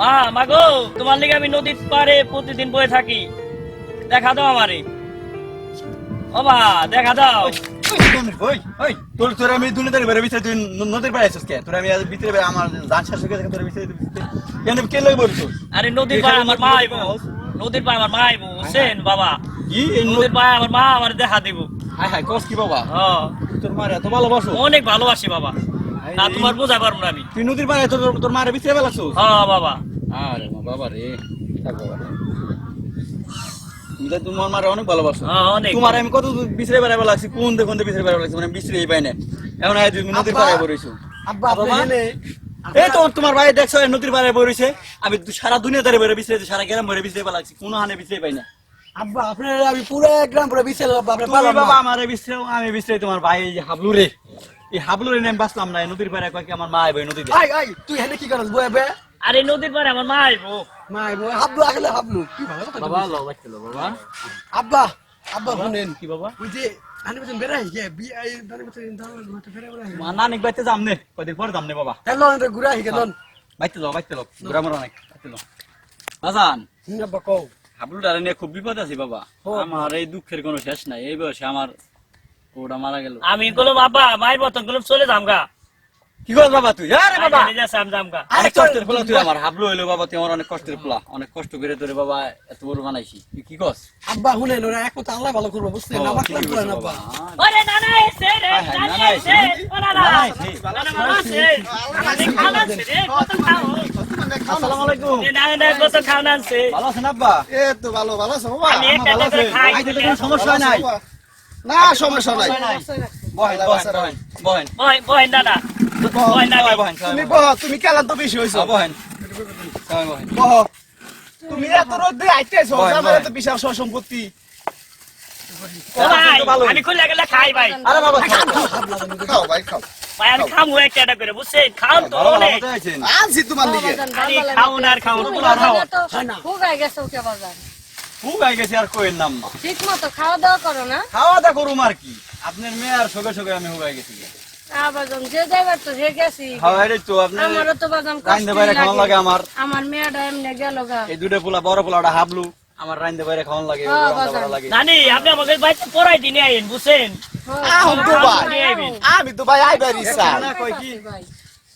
মা মাগো তোমার লিগে আমি নদীর পাড়ে প্রতিদিন বয়ে থাকি। দেখা দাও আমারে। ও মা দেখা দাও। তোর তোর আমি দুনিয়াতে বেরে ভিতরে তুই নদীর পাড়ে আছিস কে? তোর আমি ভিতরে আমার জান শেষ হয়ে গেছে তোর ভিতরে কেন কে লই বলছো আরে নদীর পাড়ে আমার মা আইবো নদীর পাড়ে আমার মা আইবো বুঝছেন বাবা। কি? নদীর পাড়ে আমার মা আমার দেখা দিব। হাই হাই কস কি বাবা? হ্যাঁ তোর মারে এত ভালোবাসো? অনেক ভালোবাসি বাবা। না তোমার বোঝা পারব না আমি। তুই নদীর পাড়ে তোর তোর মারে বেলাছো হ্যাঁ বাবা। আরে মা বাবা রে। থাক বাবা তুমি তোমার মারে অনেক ভালোবাসো। হ্যাঁ অনেক। তোমার আমি কত বিছরে বেড়াবে লাগছি কোন দেখুন বিছরে বেড়াবে লাগছি মানে বিছরেই পাই না এখন আয় তুমি নদীর। পাড়ে বইছো এই তো তোমার ভাই দেখছ নদীর পাড়ে বইছে আমি সারা দুনিয়া ধরে বেড়ে বিছরে সারা গ্রাম ভরে বিছরে লাগছি কোনো হানে বিছরে পাই না আব্বা আপনার আমি পুরো গ্রাম পুরো আব্বা তুমি বাবা আমারে বিছরে আমি বিছরে তোমার ভাই হাবলু রে। এই হাবলু রে আমি বাঁচলাম না নদীর কয় কি আমার মা আইবে নদীতে? আই আই তুই এখানে কি করছ বয়ে বে আরে নদীর পাড়ে আমার মা আইবো। মাই বয়ে হাবলু হাবলু। কি ভালো কথা বাবা। লো বাচ্চা লো বাবা। আব্বা আব্বা শুনেন। কি বাবা? ওই যে আনি বছর বেড়াই গে বি দানি বছর দানি বছর বেড়াই বেড়াই মা নানিক বাইতে যাম নে কদিন পরে যাম নে বাবা। হ্যালো এটা ঘুরা হি গেলন বাইতে লো বাইতে লো ঘুরা মরা নাই বাইতে বাজান। হুম আব্বা কও। হাবলুটারে নিয়ে খুব বিপদ আছে বাবা। আমার এই দুঃখের কোনো শেষ নাই। এই বয়সে আমার ওটা মারা গেল। আমি গেলাম বাবা মায়ের মতন গেলাম চলে যাম গা। কি কর বাবা তুই? আরে বাবা! আরে কষ্টের ফলা তুই আমার। হাবলু হইল বাবা তুই আমার অনেক কষ্টের ফলা অনেক কষ্ট করে তোরে বাবা এত বড় বানাইছি। তুই কি কস আব্বা শুনেন ওরা এক কথা আল্লাহ ভালো করব বুঝছেন? আমার কি কাজ হইছে করেন বাবা? আব্বা। ওরে নানা এসে রে হায় হায়, নানা নানা এসে এসে। ও নানা নানা এসে। নানা ভালো আছে নানা খাওয়া আছে রে কত খাও আসসালামু আলাইকুম। এ নানা নানা কত খাওয়া আছে? ভালো আছেন আব্বা? এ তো ভালো ভালো আছো বাবা আমি একটা করে খাই। কোনো সমস্যা নাই? না সমস্যা নাই। বহেন বহেন বহেন বহেন বয় বয় দাদা। বয় নানি বহেন তুমি বহ তুমি কেলান তো বেশি হইছো। বহেন। বহেন বহেন। বহ তুমি এত রোদ আইতেছো আমার এত বিশাল সম্পত্তি আমি খুলে গেলে খাই ভাই। আরে বাবা খাও ভাই খাও। ভাই আমি খামু একটা একটা করে বুঝছেন? তো অনেক। আনছি তোমার লিগে। আরে খাউন আর খাউন তোমরা খাও। ফুগাই গেছে ওকে বাজার? গেছে আর কোয়ের নাম না। ঠিক মতো খাওয়া দাওয়া করো না? খাওয়া দাওয়া করুম আর কি। আপনার মেয়ে আর সগে সগে আমি হুগাই গেছি। আবাজন যে যাইবার তো হে গেছি। হাওয়াই তো আপনার আমারও তো বাজাম রাইন্দে বাইরে খাওয়ান লাগে। আমার। আমার মেয়েটা এমনি গেল গা। এই দুটো পোলা বড় পোলাটা হাবলু। আমার রাইন্দে বাইরে খাওয়ান লাগে হ্যাঁ, লাগে। নানি আপনি আমাকে বাড়িতে পড়াই দিনে আইন বুঝছেন? আহ তো ভাই আমি তো ভাই আইবার ইচ্ছা না কই কি?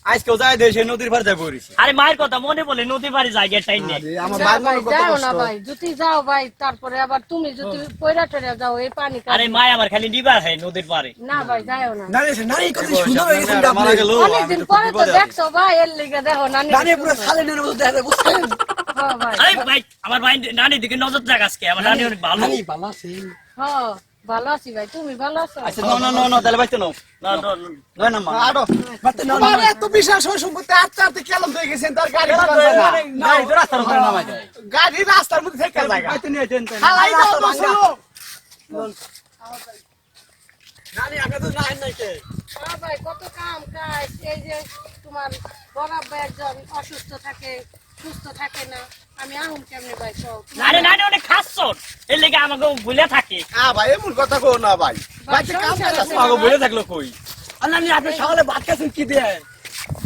আজকেও যাই দেয় নদীর পার যাই পড়েছি আরে মায়ের কথা মনে বলে নদী বাড়ি যায় টাইম নেই আমার ভাই যাও না ভাই যদি যাও ভাই তারপরে আবার তুমি যদি পয়রা টয়রা যাও এই পানি আরে। মায় আমার খালি নিবার হয় নদীর পারে না ভাই যাও না। সুন্দর হয়ে গেছেন আপনি অনেকদিন পরে তো দেখছ ভাই এর লিগে দেখো নানি নানি পুরো মতো দেখা বুঝছেন? হ্যাঁ আরে ভাই আমার ভাই নানি দিকে নজর যাক আজকে আমার নানি অনেক ভালো নানি ভালো হ্যাঁ আছি ভাই তুমি ভালো আছো আচ্ছা না না না না তাহলে বাইতে নাও না, না, না। না মা আরও বাতে না তোমার এত বিশাল সম্পত্তি আস্তে আস্তে কেলাম হয়ে গেছেন তার গাড়ি না না এই রাস্তার উপরে নামাই যায় গাড়ি রাস্তার মধ্যে থেকে যায় বাইতে নিয়ে যেন তাই হালাই দাও তো শুনো নানি আগে তো নাই নাই কে হ্যাঁ ভাই কত কাম কাজ এই যে তোমার বরাবর একজন অসুস্থ থাকে সুস্থ থাকে না আমি আহুম কেমনে ভাই সব? আরে নানি অনেক খাচ্ছ। এর লেগে আমাকে ভুলে থাকে। আ ভাই এমন কথা কো না ভাই। ভাই কাম সংসার আছে আগে বাবা। থাকল কই? আর আপনি সকালে ভাত খাচ্ছেন কি দিয়ে?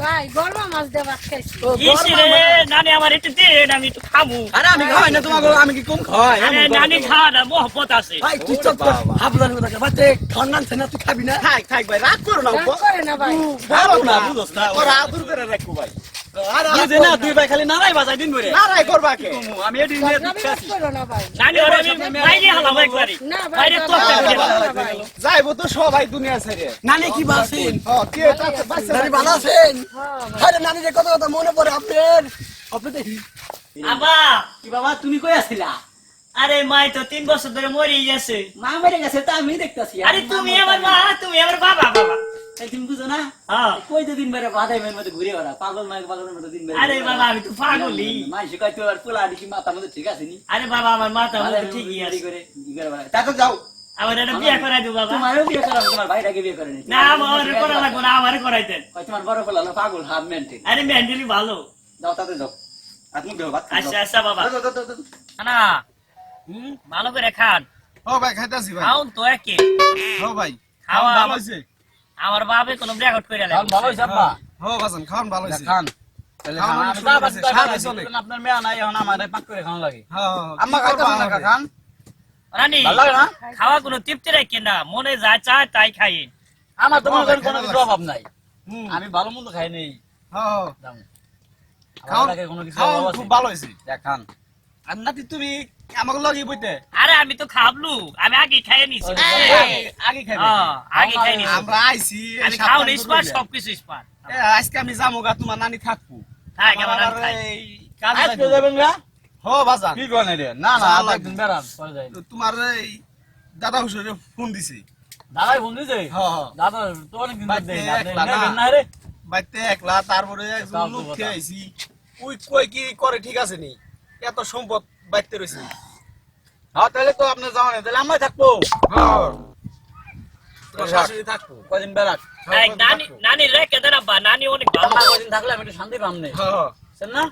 ভাই গরমা মাছ দিয়ে ভাত খাইছি। ও, ইসি রে নানি আমার একটু দে আমি একটু খাব আরে আমি না তোমাকে আমি কি কম খাওয়াই? নানি খাওয়া না মহব্বত আছে। ভাই তুই চুপ কর হাবলার মতো থাকে বাতে খান্নান না তুই খাবি না? থাক থাক ভাই রাগ করো না রাগ করে না ভাই। ভালো না বুঝছ না ওরা আদর করে রাখো ভাই। বুঝে না তুই ভাই খালি নারাই বাজাই দিন বরে না করবা কে? আমি এটি নিয়ে রাগ দিচ্ছি করো না ভাই। নানি ওরে আমি বাইরে হালাম একবারে বাইরে তো। যাইবো সবাই দুনিয়া ছেড়ে। নানি কি বাসেন? হ্যাঁ কে বাচ্চা নানি ভালো আছেন? হ্যাঁ আরে নানি যে কত কথা মনে পড়ে আপনার? আপনি দেখি আবা কি বাবা তুমি কই আসছিলা আরে মাই তো তিন বছর ধরে মরে গেছে। মা মেরে গেছে তা আমি দেখতেছি। আরে তুমি আমার মা তুমি আমার বাবা বাবা। তুমি বুঝো না? হ্যাঁ। কই তো দিন বেড়ে বাধাই মেয়ের মধ্যে ঘুরে বেড়া? পাগল মায়ের পাগলের মতো দিন বেড়ে আরে বাবা আমি তো কয় পোলা দেখি মাথা মধ্যে ঠিক আছে নি? আরে বাবা আমার মাথা মতো বাধাই ঠিকই ঠিকই আছে। করে ই করে বেড়ায়। তা তো যাও। আমার একটা বিয়ে করাই দিও বাবা। তোমারও বিয়ে করা তোমার ভাইটাকে বিয়ে করে না। আমার করা লাগবো না আমারে করাইতেন তোমার বড় পোলা হলো পাগল হাফ মেন্টেন আরে মেন্টালি ভালো। যাও তাতে যাও। দেও আচ্ছা আচ্ছা বাবা। দাও, দাও, দাও, দাও। না হুম ভালো করে খান। ও ভাই খাইতাছি ভাই। তো একে। ও ভাই খাওয়া ভালো আমার বাপে কোনো রেকর্ড করে খাওয়ান ভালো হয়েছে আব্বা? হ্যাঁ বাজান খাওয়ান ভালো হয়েছে খান। খান। আপনার মেয়া নাই এখন আমার পাক করে খাওয়া লাগে। হ্যাঁ, হ্যাঁ, আম্মা? খান? রানী ভালো লাগে না? খাওয়া কোনো তৃপ্তি রাখেন না মনে যা চায় তাই খাই। আমার তো মনে কোনো লাগছে। কিছু অভাব নাই আমি ভালো মন্দ খাই নেই। হ্যাঁ, হ্যাঁ। লাগে কোনো কিছু ভালো হয়েছে খান। আর নাতি তুমি আমাকে লগে বইতে? আরে আমি তো খাবলু। আমি আগে খাইয়ে নিছি। আগে- আগে আগে খাই নিছি। আমরা আইছি আমি খাও দিন। সবকিছু স্পার আজকে আমি যাব গা তোমার নানি থাকব। থাক আমার খাই এই আজকে যাবেন গা? হ কি করেন রে না না আজ একদিন পরে যাই। তোমার এই দাদা হুসুরে ফোন দিছি। দাদাই ফোন দিছে? হ্যাঁ। দাদা তো অনেকদিন ধরে দেই না। না। না রে? বাইতে একলা তারপরে একজন লোক কথা। ওই কই কি করে ঠিক আছে নি? এত সম্পদ বাইতে রয়েছে হ্যাঁ তাহলে তো আপনি যাওয়া নেই তাহলে আমরা থাকব। শাশুড়ি থাকব কদিন বেড়াক। নানি নানি রেখে দেন আব্বা নানি অনেক ভালো। কদিন থাকলে আমি একটু শান্তি পাম নেই। বুঝছেন না?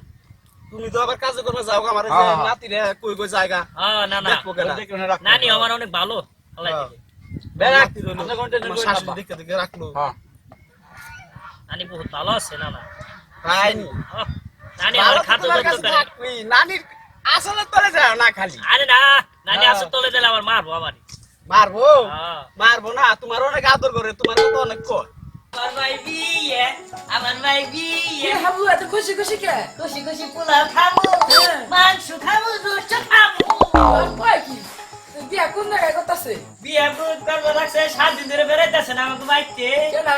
তুমি তো আবার কাজ করবে যাও গা, আমার। নাতি রে কই কই জায়গা। না না। নানি আমার অনেক ভালো। বেড়াক। শাশুড়ি রাখল। হ্যাঁ নানি বহুত ভালো আছে না নানি আমার খাতো তোমার করে। নানির আসলে তোরে যায় না খালি। আরে না নানি হ্যাঁ। আসলে তোলে দিলে আমার মারবো আমার মারবো? হ্যাঁ। মারবো না তোমার অনেক আদর করে তোমার তো অনেক কর। আমার ভাই বিয়ে আমার ভাই বিয়ে। হাবু এত খুশি খুশি কে? খুশি খুশি পোলাও খাব হ্যাঁ। মাংস খাব রোস্ট খাব। কি? বিয়া কোন জায়গায় করতেছে? বিয়ে করব লাগছে সাত দিন ধরে বেড়াইতেছে না আমাকে বাইতে কেনা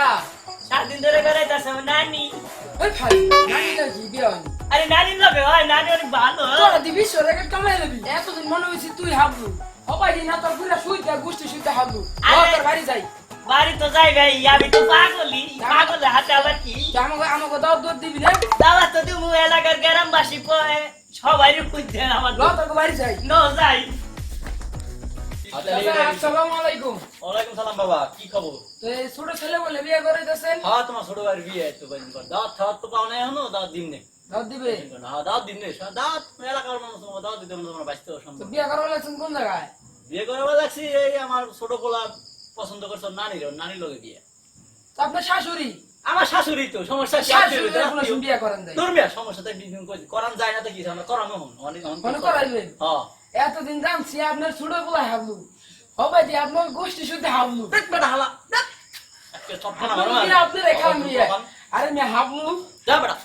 সাত দিন ধরে বেড়াইতেছে আমার নানি। ওই খালি নানি নাকি বিয়া হয়নি আরে নানি লবে হয় নানি অনেক ভালো। তোরা দিবি সরে কামাই নেবি এতদিন মনে হয়েছে তুই হাবলু। হবাই না তোর পুরা শুইতে গোষ্ঠী শুইতে হাবলু। তোর বাড়ি যাই। বাড়ি তো যাই ভাই আমি তো পাগলি পাগলে হাতে আবার কি? আমাকে আমাকে দাও দুধ দিবি না? দাওয়া তো দিমু এলাকার গ্রামবাসী সবাই খুঁজছে আমার তোকে বাড়ি যাই। ন যাই। আসসালামু আলাইকুম। ওয়ালাইকুম সালাম বাবা কি খবর? তো ছোট ছেলে বলে বিয়ে করে দিয়েছেন? হ্যাঁ তোমার ছোট ভাইয়ের বিয়ে তো কদিন পর দাওয়াত খাওয়াত তো পাও না এখনও দাওয়াত দিন নেই। দাও দিবে? দাওয়াত দিন নেই দাওয়াত এলাকার মানুষ তোমার দাওয়াত দিতে তোমার বাঁচতে সম্ভব। বিয়ে করা লাগছেন কোন জায়গায়? বিয়ে করাবার লাগছি এই আমার ছোট পোলা পছন্দ করছ নানির নানির লগে বিয়ে। আপনার শাশুড়ি? আমার শাশুড়ি তো সমস্যা শাশুড়ি বিয়ে করেন দেয় তোর বিয়ে সমস্যা তো করান যায় না তো কি করানো হন অনেক অনেক করাইবেন। হ্যাঁ। এতদিন জানছি আপনার ছোট বলা হাবলু। হবে যে আপনার গোষ্ঠী শুদ্ধ হাবলু। দেখ বেটা হালা আপনার। এখান নিয়ে আরে হাবলু। যা বেটা।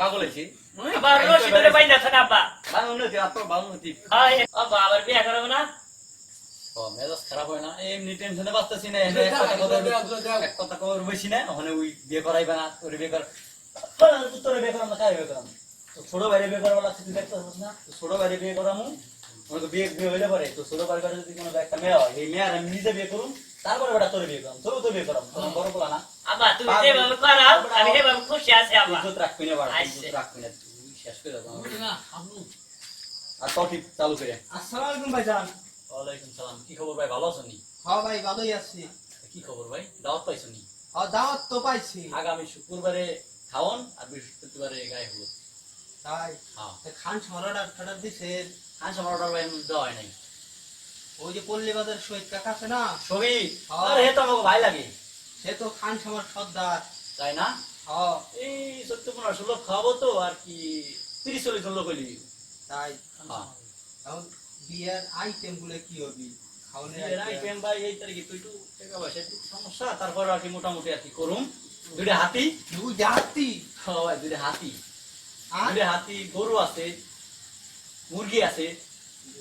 পাগল হয়ে হয়েছি। আবার আব্বা। বাংলা বাংলা বিয়ে করব না? মেজাজ খারাপ হয় না। এমনি টেনশনে বাঁচতেছি না এক কথা বেশি না ওখানে ওই বিয়ে করাইবে না তোর বিয়ে কর তোর বিয়ে করাম না কার বিয়ে করাম? ছোট বাইরে বিয়ে করাবো লাগছে তুই দেখতে না। ছোট বাইরে বিয়ে করামু ওনাকে বিয়ে বিয়ে হইলে পরে। তো ছোট বাড়ি করে যদি কোনো একটা মেয়ে হয় এই মেয়ে আমি নিজে বিয়ে করুম তারপরে বেটা তোর বিয়ে করাম তোর তো বিয়ে করাম তখন বড় বলা না। আব্বা তুমি যেভাবে করাও আমি সেভাবে খুশি আছি আব্বা। ইজ্জত রাখবি না বাড়া। রাখবি না। তুই শেষ করে দাও। আর টপিক চালু করে। আসসালামু আলাইকুম ভাইজান। ওয়ালাইকুম সালাম। কি খবর ভাই ভালো আছো নি? হ্যাঁ ভাই ভালোই আছি। কি খবর ভাই দাওয়াত পাইছো নি? হ্যাঁ দাওয়াত তো পাইছি। আগামী শুক্রবারে খাওন আর বৃহস্পতিবারে গায়ে হলুদ। তাই? হ্যাঁ। খান সরাডার ঠাডার দিছে। আজ আমার ভাই দেওয়া হয় নাই। ওই যে পল্লী বাজার শহীদ কাকা আছে না? ছবি হ্যাঁ। আরে হে তো আমাকে ভাই লাগে। সে তো খান সমার সর্দার। তাই না? হ্যাঁ। এই সত্য পনেরো ষোলো খাওয়াবো তো আর কি তিরিশ চল্লিশ লোক হইলি। তাই। হ্যাঁ। এখন বিয়ের আইটেমগুলো কি হবি? খাওয়ানোর বিয়ের item? item ভাই এই তারিখে তুই একটু টাকা পয়সা একটু সমস্যা। তারপর আর কি মোটামুটি আর কি করুম। দুইটা হাতি। দুই জাতি হ্যাঁ দুইটা হাতি। দুইটা হাতি গরু আছে মুরগি আছে।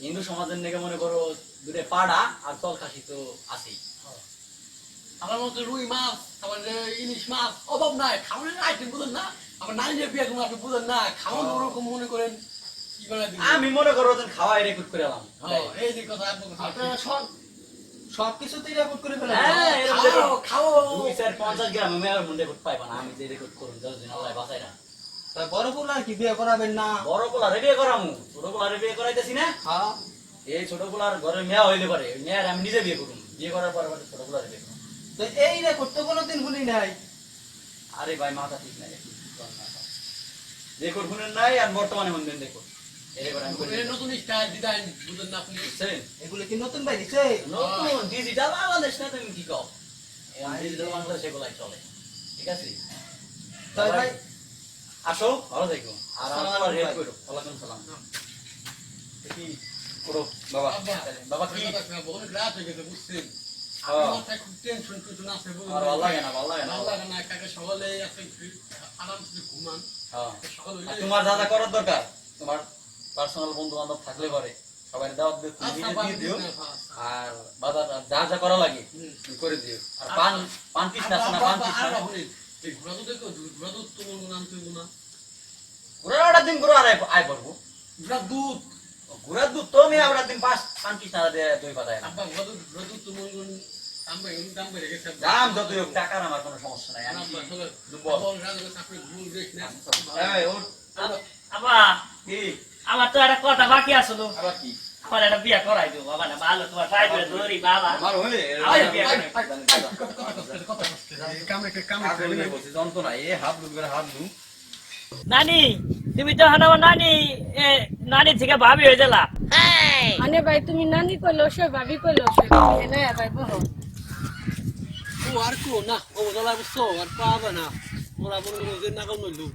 হিন্দু সমাজের নাকি মনে করো দুটো পাড়া আর তল খাসি তো আছেই। আমার মতো রুই মাছ আমার ইলিশ মাছ অভাব নাই। খাওয়ানোর আইটেম বুঝেন না? আমার যে বিয়ে আপনি বুঝেন না? খাওয়ানো ওরকম মনে করেন? আমি মনে করো খাওয়াই রেকর্ড করে এলাম। এই যে কথা সব সবকিছুতেই রেকর্ড করে হ্যাঁ, খাও দুই চার পঞ্চাশ গ্রাম আমি আর মনে রেকর্ড পাইবা না আমি যে রেকর্ড করুন যতদিন আল্লাহ বাঁচাই না। বড় বউ কি বিয়ে করাবেন না? বড় বিয়ে করামু ছোট বিয়ে করাইতেছি না। হ্যাঁ। এই ছোট পোলার ঘরে মেয়া হইলে পারে ওই মেয়ার আমি নিজে বিয়ে করুন বিয়ে করার পরে তো এই রেকর্ড তো কোনোদিন ভুলি নাই। আরে ভাই মাথা ঠিক নাই রেকর্ড শুনেন নাই আর বর্তমানে দেখুন রেকর্ড আমি করে এই নতুন স্টাইল ডিজাইন বুঝেন না আপনি? বুঝছেন এগুলো কি নতুন ভাই দিছে? নতুন ডিজিটাল বাংলাদেশ না তুমি কি কও? ডিজিটাল বাংলাদেশ এগুলাই চলে। ঠিক আছে? তাই ভাই আসো। ভালো থেকো। আর আমার হেল্প করো। ওয়ালাইকুম সালাম কি করো? বাবা। বাবা কি? বহুত রাত হয়ে গেছে বুঝছেন। আমার মাথায় খুব টেনশন টেনশন আছে বুঝলেন আর ভালো লাগে না ভালো লাগে না। ভালো লাগে না কাকে সকালে একটা আরামসে ঘুমান। তোমার যা করার দরকার তোমার পার্সোনাল বন্ধু বান্ধব থাকলে পরে সবাই দাওয়াত দিয়ে আচ্ছা, দিয়ে দিও। আর বাজার যা যা করা লাগে করে দিও। আর পান পান পিস না না পান ঘোড়া দুধ দেখো দুধ তো তুই না ঘুরে দিন ঘুরে আর আয়- পারব দুধ। দুধ তো আমি অর্ডার দিন পাঁচ পান দই পাতায় না। দুধ দুধ তো দাম হোক টাকার আমার কোনো সমস্যা নাই। আমি কি? আমার তো একটা কথা বাকি আসলো আবার কি? আমার একটা বিয়া করাই দিও বাবা না ভালো তোমার পাই ধরে ধরি বাবা। আমার হয়ে আয়, বিয়ে করে। কামে কামে আগলে বলছি যন্ত্রণা এ হাত দুধ করে হাত দু নানি তুমি তো এখন নানি এ, নানি থেকে ভাবি হয়ে গেলা। মানে ভাই তুমি নানি কইলো সে ভাবি কইলো সে না ভাই বহ ও আর কো না ও দলা বুঝছ আর পাবে না। মনে করো নইলো।